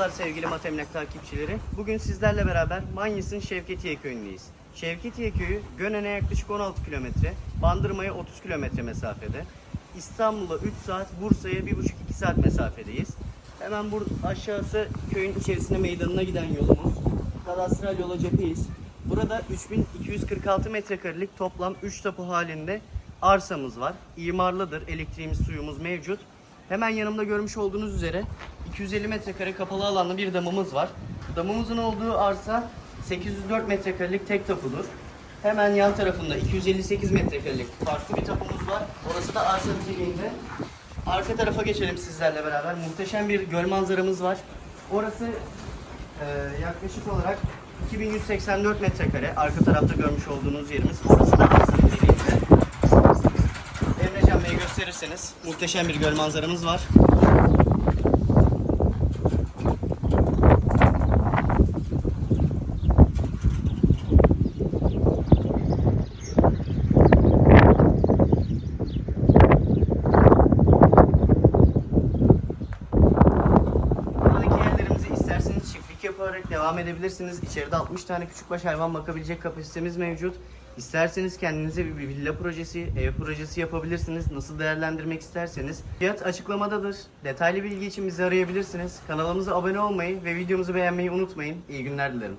Emlak takipçileri. Bugün sizlerle beraber Manyas'ın Şevketiye köyündeyiz. Şevketiye köyü Gönen'e yaklaşık 16 kilometre, Bandırma'ya 30 kilometre mesafede. İstanbul'a 3 saat, Bursa'ya 1,5-2 saat mesafedeyiz. Hemen bur aşağısı köyün içerisine meydanına giden yolumuz. Kadastral yola cepheyiz. Burada 3246 metrekarelik toplam 3 tapu halinde arsamız var. İmarlıdır, elektriğimiz, suyumuz mevcut. Hemen yanımda görmüş olduğunuz üzere 250 metrekare kapalı alanlı bir damımız var. Damımızın olduğu arsa 804 metrekarelik tek tapudur. Hemen yan tarafında 258 metrekarelik farklı bir tapumuz var. Orası da arsa dibinde. Arka tarafa geçelim sizlerle beraber. Muhteşem bir göl manzaramız var. Orası e, yaklaşık olarak 2184 metrekare. Arka tarafta görmüş olduğunuz yerimiz. Orası da arsa dibinde. Gösterirseniz muhteşem bir göl manzaramız var. Yaparak devam edebilirsiniz. İçeride 60 tane küçükbaş hayvan bakabilecek kapasitemiz mevcut. İsterseniz kendinize bir villa projesi, ev projesi yapabilirsiniz. Nasıl değerlendirmek isterseniz. Fiyat açıklamadadır. Detaylı bilgi için bizi arayabilirsiniz. Kanalımıza abone olmayı ve videomuzu beğenmeyi unutmayın. İyi günler dilerim.